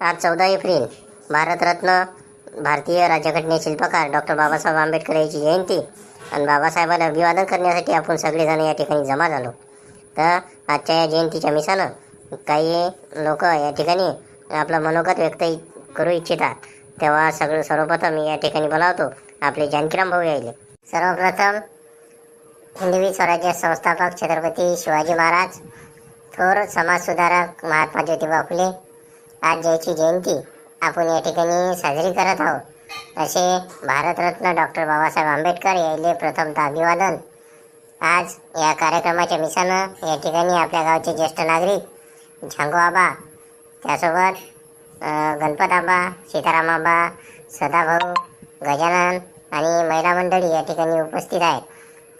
आज चौदा एप्रिल भारतरत्न भारतीय राज्यघटने शिल्पकार डॉक्टर बाबासाहेब आंबेडकर यांची जयंती. आणि बाबासाहेबांना अभिवादन करण्यासाठी आपण सगळेजण या ठिकाणी जमा झालो. तर आजच्या या जयंतीच्या मिसानं काही लोक या ठिकाणी आपलं मनोगत व्यक्त करू इच्छितात. तेव्हा सगळं सर्वप्रथम मी या ठिकाणी बोलावतो. आपले जानकीराम भाऊ यायले. सर्वप्रथम हिंदवी स्वराज्य संस्थापक छत्रपती शिवाजी महाराज थोर समाजसुधारक महात्मा ज्योतिबा फुले आज ज्याची जयंती आपण या ठिकाणी साजरी करत आहोत. असे भारतरत्न डॉक्टर बाबासाहेब आंबेडकर यायले प्रथमतः अभिवादन. आज या कार्यक्रमाच्या मिसानं या ठिकाणी आपल्या गावचे ज्येष्ठ नागरिक झांगो आबा त्यासोबत गणपत आबा सीताराम आबा सदाभाऊ गजानन आणि महिला मंडळी या ठिकाणी उपस्थित आहेत.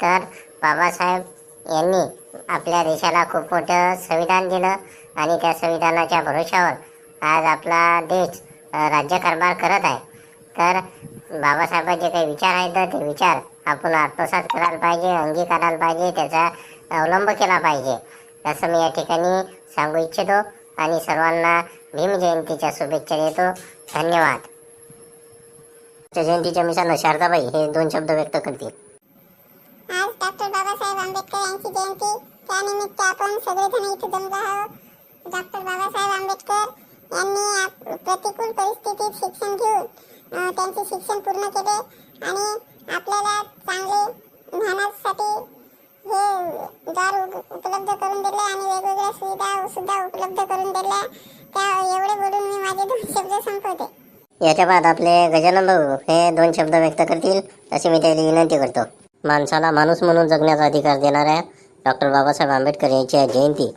तर बाबासाहेब यांनी आपल्या देशाला खूप मोठं संविधान दिलं आणि त्या संविधानाच्या भरोशावर आज आपला देश राज्यकारभार करत आहे. तर बाबासाहेबांचे काही विचार आहेत तर ते विचार आपण आत्मसात करायला पाहिजे अंगीकारायला पाहिजे त्याचा अवलंब केला पाहिजे. असं मी या ठिकाणी सांगू इच्छितो आणि सर्वांना भीम जयंतीच्या शुभेच्छा देतो. धन्यवाद. त्या जयंतीच्या मिसानं शारदाबाई हे दोन शब्द व्यक्त करतील. आज डॉक्टर बाबासाहेब आंबेडकर यांची जयंती. त्यानिमित्त आपण सगळेजण इथे जमलो आहोत. डॉक्टर बाबासाहेब आंबेडकर यांनी आप- प्रतिकूल परिस्थितीत शिक्षण घेऊन त्यांचे शिक्षण पूर्ण केले आणि आपल्याला चांगले ज्ञानासाठी हे दार उपलब्ध करून दिले आणि वेगवेगळ्या सुविधा सुद्धा उपलब्ध करून दिल्या. त्या एवढे बोलून मी माझे दोन शब्द संपवते. याच्या बाद आपले गजानन भाऊ हे दोन शब्द व्यक्त करतील अशी मी त्याला विनंती करतो. माणसाला माणूस म्हणून जगण्याचा अधिकार देणाऱ्या डॉक्टर बाबासाहेब आंबेडकर यांची जयंती.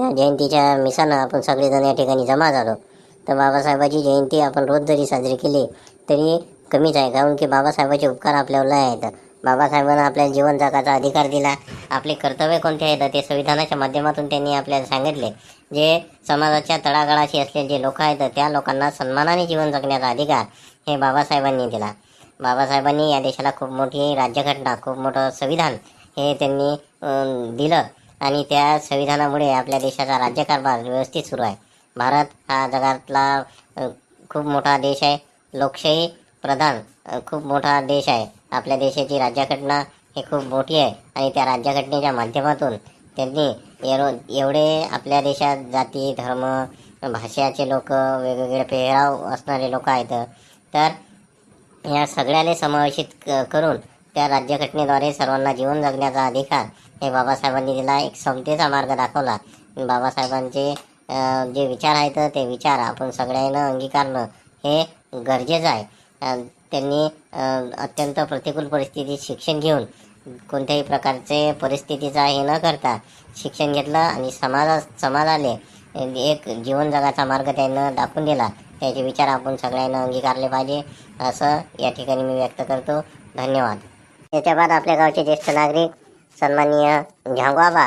या जयंतीच्या मिसानं आपण सगळेजण या ठिकाणी जमा झालो. तर बाबासाहेबाची जयंती आपण रोज जरी साजरी केली तरी कमीच आहे. कारण की बाबासाहेबाचे उपकार आपल्यावर लय आहेत. बाबासाहेबांना आपल्याला जीवन जगाचा अधिकार दिला. आपले कर्तव्य कोणते आहेत ते संविधानाच्या माध्यमातून त्यांनी आपल्याला सांगितले. जे समाजाच्या तळागाळाशी असलेले जे लोक आहेत त्या लोकांना सन्मानाने जीवन जगण्याचा अधिकार हे बाबासाहेबांनी दिला. बाबासाहेबांनी या देशाला खूप मोठी राज्यघटना खूप मोठं संविधान हे त्यांनी दिलं. आणि त्या संविधानामुळे आपल्या देशाचा राज्यकारभार व्यवस्थित सुरू आहे. भारत हा जगातला खूप मोठा देश आहे. लोकशाही प्रधान खूप मोठा देश आहे. आपल्या देशाची राज्यघटना ही खूप मोठी आहे आणि त्या राज्यघटनेच्या माध्यमातून त्यांनी एरो एवढे आपल्या देशात जाती धर्म भाषाचे लोक वेगवेगळे पेहराव असणारे लोक आहेत. तर या सगळ्याने समावेशित क- करून त्या राज्यघटनेद्वारे सर्वांना जीवन जगण्याचा अधिकार हे बाबासाहेबांनी दिला एक समतेचा मार्ग दाखवला. बाबासाहेबांचे जे विचार आहेत ते विचार आपण सगळ्यांना अंगीकारणं हे गरजेचं आहे. त्यांनी अत्यंत प्रतिकूल परिस्थितीत शिक्षण घेऊन कोणत्याही प्रकारचे परिस्थितीचा हे न करता शिक्षण घेतलं आणि समाजा समाजाले एक जीवन जगाचा मार्ग त्यांना दाखवून दिला. त्याचे विचार आपण सगळ्यांना अंगीकारले पाहिजे. असं या ठिकाणी मी व्यक्त करतो. धन्यवाद. याच्या बाद आपल्या गावचे ज्येष्ठ नागरिक सन्माननीय झांगवाबा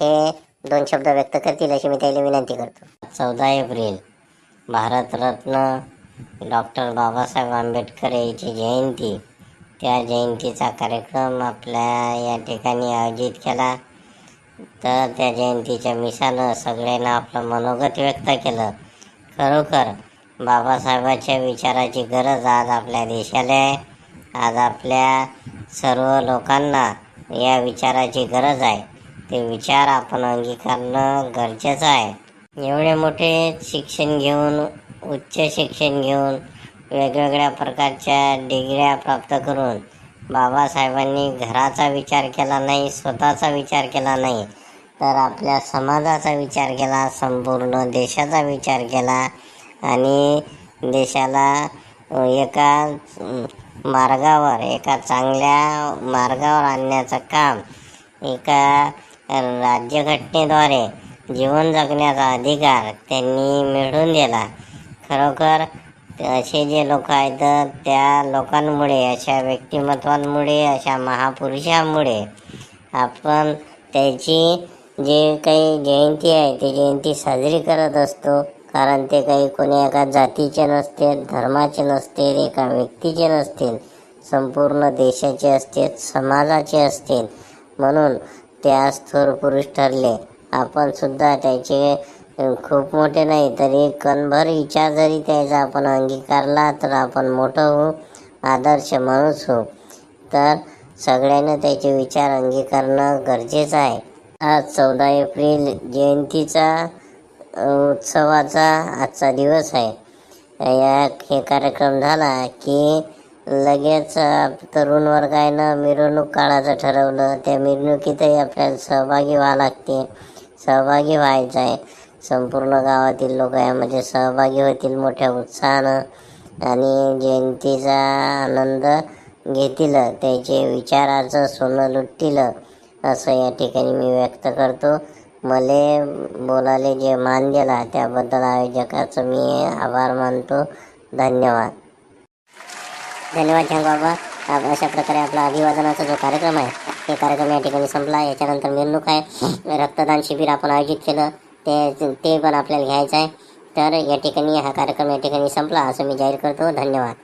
हे दोन शब्द व्यक्त करतील अशी मी त्याला विनंती करतो. चौदा एप्रिल भारतरत्न डॉक्टर बाबासाहेब आंबेडकर यांची जयंती. त्या जयंतीचा कार्यक्रम आपल्या या ठिकाणी आयोजित केला. तर त्या जयंतीच्या मिसानं सगळ्यांना आपलं मनोगत व्यक्त केलं. खरोखर बाबासाहेबांच्या विचाराची गरज आज आपल्या देशाला आहे. आज आपल्या सर्व लोकांना या विचाराची गरज आहे. ते विचार आपण अंगीकारणं गरजेचं आहे. एवढे मोठे शिक्षण घेऊन उच्च शिक्षण घेऊन वेगवेगळ्या प्रकारच्या डिग्र्या प्राप्त करून बाबासाहेबांनी घराचा विचार केला नाही स्वतःचा विचार केला नाही तर आपल्या समाजाचा विचार केला संपूर्ण देशाचा विचार केला आणि देशाला एका मार्गावर एका चांगल्या मार्गावर आणण्याचं काम एका राज्यघटनेद्वारे जीवन जगण्याचा अधिकार त्यांनी मिळवून दिला. खरोखर असे जे लोक आहेत त्या लोकांमुळे अशा व्यक्तिमत्वांमुळे अशा महापुरुषांमुळे आपण त्याची जे काही जयंती आहे ती जयंती साजरी करत असतो. कारण ते काही कोणी एका जातीचे नसते धर्माचे नसते एका व्यक्तीचे नसतील संपूर्ण देशाचे असते समाजाचे असतील. म्हणून त्या थोर पुरुष ठरले. आपण सुद्धा त्याचे खूप मोठे नाही तरी कणभर विचार जरी त्याचा आपण अंगीकारला तर आपण मोठं होऊ आदर्श माणूस होऊ. तर सगळ्यांना त्याचे विचार अंगीकारणं गरजेचं आहे. आज चौदा एप्रिल जयंतीचा उत्सवाचा आजचा दिवस आहे. या हे कार्यक्रम झाला की लगेच तरुण वर्गानं मिरवणूक काढायचं ठरवलं. त्या मिरवणुकीतही आपल्याला सहभागी व्हावं लागते. सहभागी व्हायचं आहे. संपूर्ण गावातील लोक यामध्ये म्हणजे सहभागी होतील मोठ्या उत्साहानं. आणि जयंतीचा आनंद घेतील. त्याचे विचाराचं सोनं लुटतील. असं या ठिकाणी मी व्यक्त करतो. मले बोलाले जे मान दिला त्याबद्दल आयोजकाचं मी आभार मानतो. धन्यवाद. धन्यवाद छान बाबा अशा प्रकारे आपला अभिवादनाचा जो कार्यक्रम आहे ते कार्यक्रम या ठिकाणी संपला. याच्यानंतर मिरवणूक आहे. रक्तदान शिबिर आपण आयोजित केलं. ते ते पण आपल्याला घ्यायचं आहे. तर या ठिकाणी हा कार्यक्रम या ठिकाणी संपला. असं मी जाहीर करतो. धन्यवाद.